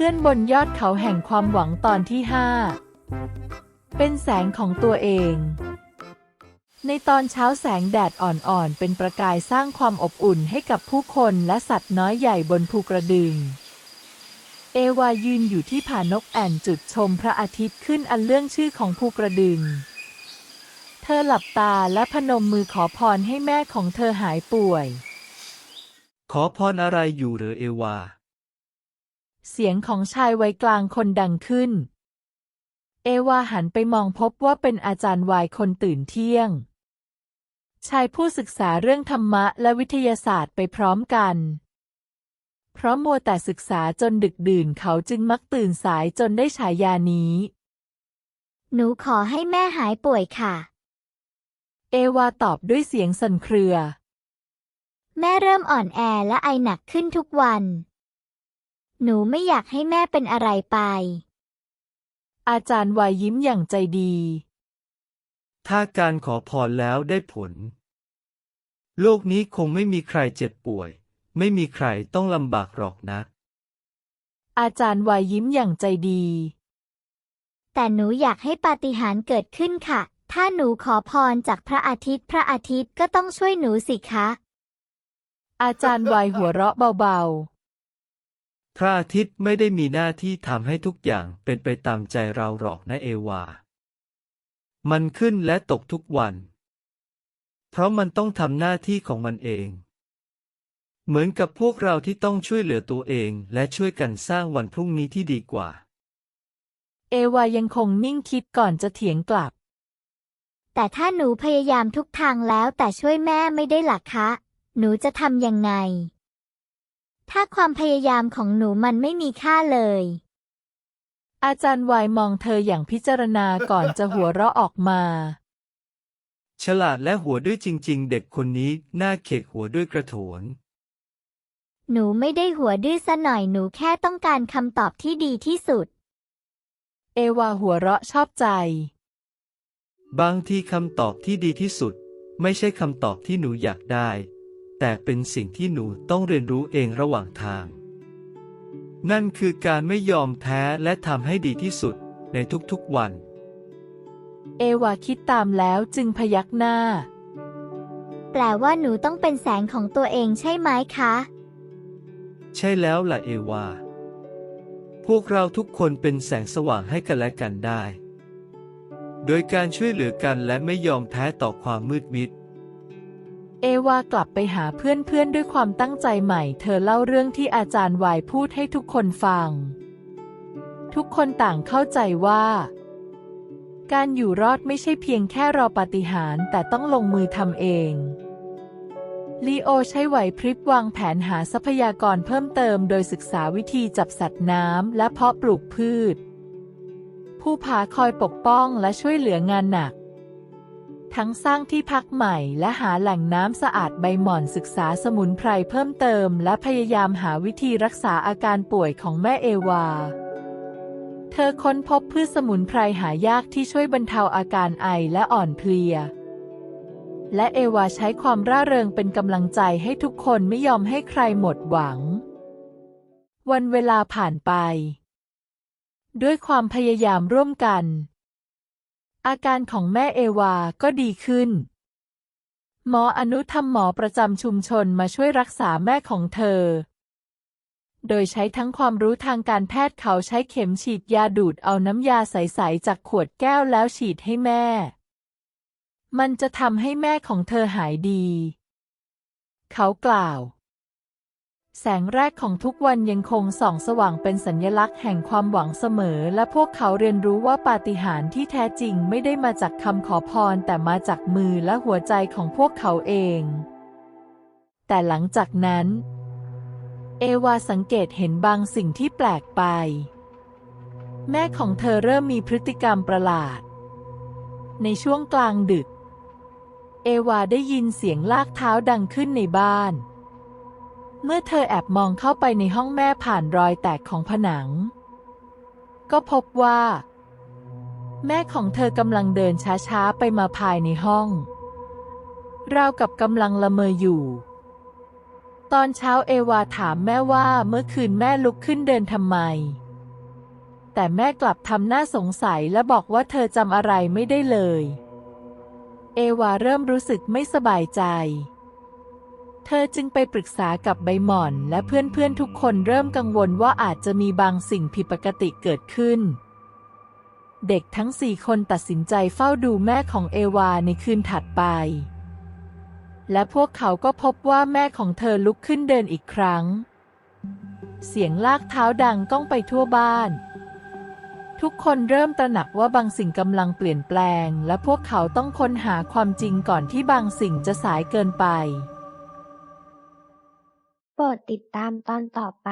พื่อนบนยอดเขาแห่งความหวังตอนที่ห้าเป็นแสงของตัวเอง ในตอนเช้าแสงแดดอ่อนๆ เป็นประกายสร้างความอบอุ่นให้กับผู้คนและสัตว์น้อยใหญ่บนภูกระดึง เอวายืนอยู่ที่ผานกแอ่นจุดชมพระอาทิตย์ขึ้นอันเรื่องชื่อของภูกระดึง เธอหลับตาและพนมมือขอพรให้แม่ของเธอหายป่วย ขอพรอะไรอยู่เหรอเอวา เสียงของชายวัยกลางคนดังขึ้น เอวาหันไปมองพบว่าเป็นอาจารย์วายคนตื่นเที่ยง ชายผู้ศึกษาเรื่องธรรมะและวิทยาศาสตร์ไปพร้อมกัน เพราะมัวแต่ศึกษาจนดึกดื่นเขาจึงมักตื่นสายจนได้ฉายานี้ หนูขอให้แม่หายป่วยค่ะ เอวาตอบด้วยเสียงสั่นเครือ แม่เริ่มอ่อนแอและไอหนักขึ้นทุกวัน หนูไม่อยากให้แม่เป็นอะไรไป อาจารย์วายยิ้มอย่างใจดี ถ้าการขอพรแล้วได้ผล โลกนี้คงไม่มีใครเจ็บป่วย ไม่มีใครต้องลำบากหรอกนะ อาจารย์วายยิ้มอย่างใจดี แต่หนูอยากให้ปาฏิหาริย์เกิดขึ้นค่ะ ถ้าหนูขอพรจากพระอาทิตย์ พระอาทิตย์ก็ต้องช่วยหนูสิคะ อาจารย์วายหัวเราะเบาๆ พระอาทิตย์ไม่ได้มีหน้าที่ทำให้ทุกอย่างเป็นไปตามใจเราหรอกนะเอวา มันขึ้นและตกทุกวัน เพราะมันต้องทำหน้าที่ของมันเอง เหมือนกับพวกเราที่ต้องช่วยเหลือตัวเองและช่วยกันสร้างวันพรุ่งนี้ที่ดีกว่า เอวายังคงนิ่งคิดก่อนจะเถียงกลับ แต่ถ้าหนูพยายามทุกทางแล้วแต่ช่วยแม่ไม่ได้หลักคะ หนูจะทำยังไง ถ้าความพยายามของหนูมันไม่มีค่าเลย อาจารย์วายมองเธออย่างพิจารณาก่อนจะหัวเราะออกมา ฉลาดและหัวด้วยจริง ๆ เด็กคนนี้น่าเขกหัวด้วยกระโถน หนูไม่ได้หัวดื้อซะหน่อยหนูแค่ต้องการคำตอบที่ดีที่สุด เอวาหัวเราะชอบใจ บางทีคำตอบที่ดีที่สุด ไม่ใช่คำตอบที่หนูอยากได้ แต่เป็นสิ่งที่หนูต้องเรียนรู้เองระหว่างทาง นั่นคือการไม่ยอมแพ้และทำให้ดีที่สุดในทุกๆวัน เอวาคิดตามแล้วจึงพยักหน้า แปลว่าหนูต้องเป็นแสงของตัวเองใช่ไหมคะ ใช่แล้วล่ะเอวา พวกเราทุกคนเป็นแสงสว่างให้กันและกันได้ โดยการช่วยเหลือกันและไม่ยอมแพ้ต่อความมืดมิด เอวากลับไปหาเพื่อนๆด้วยความตั้งใจใหม่ เธอเล่าเรื่องที่อาจารย์วายพูดให้ทุกคนฟัง ทุกคนต่างเข้าใจว่า การอยู่รอดไม่ใช่เพียงแค่รอปาฏิหาริย์แต่ต้องลงมือทำเองลีโอใช้ไหวพริบวางแผนหาทรัพยากรเพิ่มเติมโดยศึกษาวิธีจับสัตว์น้ำและเพาะปลูกพืช ผู้ผาคอยปกป้องและช่วยเหลืองานหนัก ทั้งสร้างที่พักใหม่และหาแหล่งน้ำสะอาดใบหม่อนศึกษาสมุนไพรเพิ่มเติม และพยายามหาวิธีรักษาอาการป่วยของแม่เอวา เธอค้นพบพืชสมุนไพรหายากที่ช่วยบรรเทาอาการไอและอ่อนเพลีย และเอวาใช้ความร่าเริงเป็นกำลังใจให้ทุกคนไม่ยอมให้ใครหมดหวัง วันเวลาผ่านไป ด้วยความพยายามร่วมกัน อาการของแม่เอวาก็ดีขึ้น หมออนุทำหมอประจำชุมชนมาช่วยรักษาแม่ของเธอ โดยใช้ทั้งความรู้ทางการแพทย์เขาใช้เข็มฉีดยาดูดเอาน้ำยาใส ๆ จากขวดแก้วแล้วฉีดให้แม่ มันจะทำให้แม่ของเธอหายดี เขากล่าว แสงแรกของทุกวันยังคงส่องสว่างเป็นสัญลักษณ์แห่งความหวังเสมอ และพวกเขาเรียนรู้ว่าปาฏิหาริย์ที่แท้จริงไม่ได้มาจากคำขอพร แต่มาจากมือและหัวใจของพวกเขาเอง แต่หลังจากนั้น เอวาสังเกตเห็นบางสิ่งที่แปลกไป แม่ของเธอเริ่มมีพฤติกรรมประหลาด ในช่วงกลางดึก เอวาได้ยินเสียงลากเท้าดังขึ้นในบ้าน เมื่อเธอแอบมองเข้าไปในห้องแม่ผ่านรอยแตกของผนัง ก็พบว่า แม่ของเธอกำลังเดินช้าๆ ไปมาภายในห้อง ราวกับกำลังละเมออยู่ ตอนเช้าเอวาถามแม่ว่าเมื่อคืนแม่ลุกขึ้นเดินทำไม แต่แม่กลับทำหน้าสงสัยและบอกว่าเธอจำอะไรไม่ได้เลย เอวาเริ่มรู้สึกไม่สบายใจ เธอจึงไปปรึกษากับใบหม่อนและเพื่อนๆทุกคนเริ่มกังวลว่าอาจจะมีบางสิ่งผิดปกติเกิดขึ้น เด็กทั้งสี่คนตัดสินใจเฝ้าดูแม่ของเอวาในคืนถัดไป และพวกเขาก็พบว่าแม่ของเธอลุกขึ้นเดินอีกครั้ง เสียงลากเท้าดังก้องไปทั่วบ้าน ทุกคนเริ่มตระหนักว่าบางสิ่งกำลังเปลี่ยนแปลง และพวกเขาต้องค้นหาความจริงก่อนที่บางสิ่งจะสายเกินไป โปรดติดตามตอนต่อไป